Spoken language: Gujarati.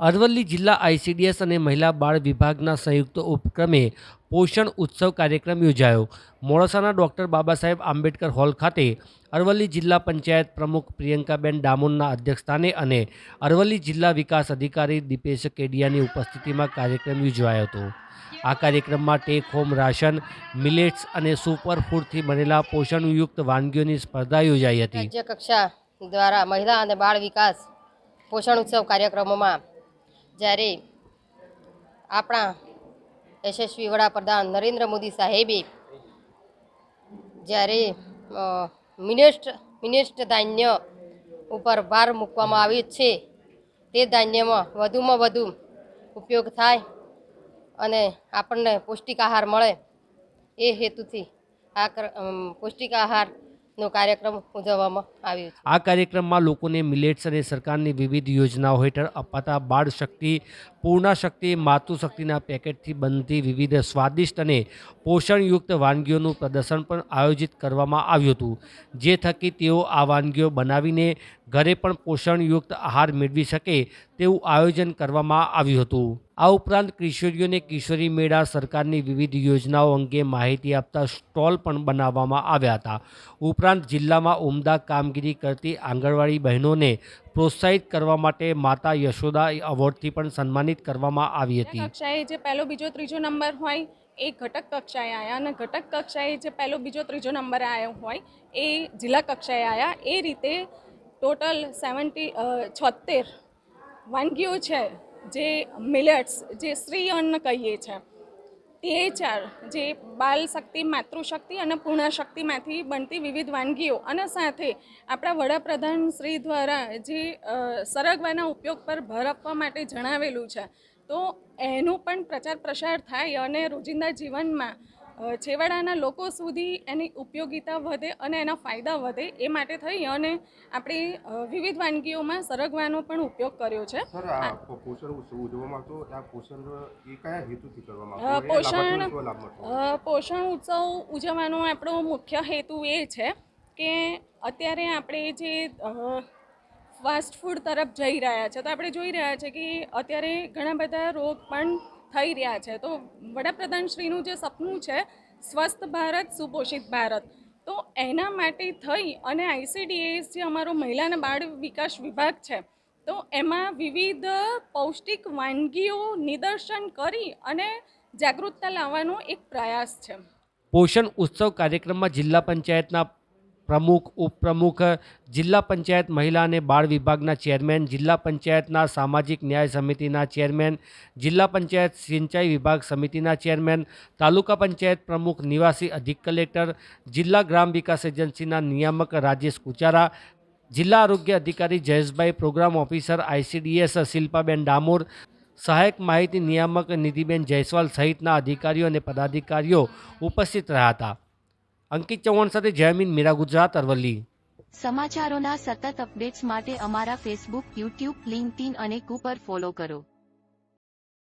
અરવલ્લી જિલ્લા આઈસીડીએસ અને મહિલા બાળ વિભાગના સંયુક્ત ઉપક્રમે પોષણ ઉત્સવ કાર્યક્રમ યોજાયો. મોડાસાના ડૉક્ટર બાબા સાહેબ આંબેડકર હોલ ખાતે અરવલ્લી જિલ્લા પંચાયત પ્રમુખ પ્રિયંકાબેન ડામોરના અધ્યક્ષસ્થાને અને અરવલ્લી જિલ્લા વિકાસ અધિકારી દીપેશ કેડિયાની ઉપસ્થિતિમાં કાર્યક્રમ યોજાયો હતો. આ કાર્યક્રમમાં ટેક હોમ રાશન, મિલેટ્સ અને સુપર ફૂડથી બનેલા પોષણયુક્ત વાનગીઓની સ્પર્ધા યોજાઈ હતી. રાજ્ય કક્ષા દ્વારા મહિલા અને બાળ વિકાસ પોષણ ઉત્સવ કાર્યક્રમોમાં જ્યારે આપણા યશસ્વી વડાપ્રધાન નરેન્દ્ર મોદી સાહેબે જ્યારે મિનિસ્ટ મિનિસ્ટ ધાન્ય ઉપર ભાર મૂકવામાં આવ્યો છે તે ધાન્યમાં વધુમાં વધુ ઉપયોગ થાય અને આપણને પૌષ્ટિક આહાર મળે. એ હેતુથી આ પૌષ્ટિક અમ, આહારનો કાર્યક્રમ ઉજવવામાં આવ્યો આ કાર્યક્રમમાં લોકોને મિલેટ્સ અને સરકારની વિવિધ યોજનાઓ હેઠળ અપાતા બાળ શક્તિ પૂર્ણા શક્તિ માતૃશક્તિના પેકેટથી બનતી વિવિધ સ્વાદિષ્ટ અને પોષણયુક્ત વાનગીઓનું પ્રદર્શન પણ આયોજિત કરવામાં આવ્યું હતું. જે થકી તેઓ આ વાનગીઓ બનાવીને ઘરે પણ પોષણયુક્ત આહાર મેળવી શકે તેવું આયોજન કરવામાં આવ્યું હતું. આ ઉપરાંત કિશોરીઓને કિશોરી મેળા સરકારની વિવિધ યોજનાઓ અંગે માહિતી આપતા સ્ટોલ પણ બનાવવામાં આવ્યા હતા. ઉપરાંત જિલ્લામાં ઉમદા કામગીરી કરતી આંગણવાડી બહેનોને પ્રોત્સાહિત કરવા માટે માતા યશોદા એવોર્ડથી પણ સન્માનિત કરવામાં આવી હતી. કક્ષાએ જે પહેલો બીજો ત્રીજો નંબર હોય એ ઘટક કક્ષાએ આવ્યા અને ઘટક કક્ષાએ જે પહેલો બીજો ત્રીજો નંબર આવ્યો હોય એ જિલ્લા કક્ષાએ આવ્યા એ રીતે ટોટલ સેવન્ટી છોતેર વાનગીઓ છે જે મિલેટ્સ જે શ્રી અન્ન કહીએ છે. તે ચાર, જે બાલ શક્તિ માતૃશક્તિ અને પૂર્ણશક્તિમાંથી બનતી વિવિધ વાનગીઓ. અને સાથે આપણા વડાપ્રધાન શ્રી દ્વારા જે સરગવાના ઉપયોગ પર ભર આપવા માટે જણાવેલું છે. તો એનું પણ પ્રચાર પ્રસાર થાય અને રોજિંદા જીવનમાં છેવાડાના લોકો સુધી એની ઉપયોગિતા વધે અને એના ફાયદા વધે એ માટે થઈ અને આપણે વિવિધ વાનગીઓમાં સરગવાનો પણ ઉપયોગ કર્યો છે. પોષણ પોષણ ઉત્સવ ઉજવવાનો આપણો મુખ્ય હેતુ એ છે કે અત્યારે આપણે જે ફાસ્ટ ફૂડ તરફ જઈ રહ્યા છે તો આપણે જોઈ રહ્યા છે કે અત્યારે ઘણા બધા રોગ પણ થઈ રહ્યા છે. તો વડાપ્રધાનશ્રીનું જે સપનું છે, સ્વસ્થ ભારત, સુપોષિત ભારત. તો એના માટે થઈ અને આઈસીડીએસ જે અમારો મહિલા અને બાળ વિકાસ વિભાગ છે, તો એમાં વિવિધ પૌષ્ટિક વાનગીઓ નિદર્શન કરી અને જાગૃતતા લાવવાનો એક પ્રયાસ છે. પોષણ ઉત્સવ કાર્યક્રમમાં જિલ્લા પંચાયતના પ્રમુખ, ઉપપ્રમુખ, જિલ્લા પંચાયત મહિલા અને બાળ વિભાગના ચેરમેન, જિલ્લા પંચાયતના સામાજિક ન્યાય સમિતિના ચેરમેન, જિલ્લા પંચાયત સિંચાઈ વિભાગ સમિતિના ચેરમેન, તાલુકા પંચાયત પ્રમુખ, નિવાસી અધિક કલેક્ટર, જિલ્લા ગ્રામ વિકાસ એજન્સીના નિયામક રાજેશ કુચારા, જિલ્લા આરોગ્ય અધિકારી Jayeshbhai, program officer ICDS Shilpaben Damor, સહાયક માહિતી નિયામક નિધિબેન જયસ્વાલ સહિતના અધિકારીઓ અને પદાધિકારીઓ ઉપસ્થિત રહ્યા હતા. અંકિત ચૌહાણ સાથે જયમીન મીરા ગુજરાત, અરવલ્લી. સમાચારોના સતત અપડેટ્સ માટે અમારા ફેસબુક યુટ્યુબ લિંક્ડઇન અને કુપર ફોલો કરો.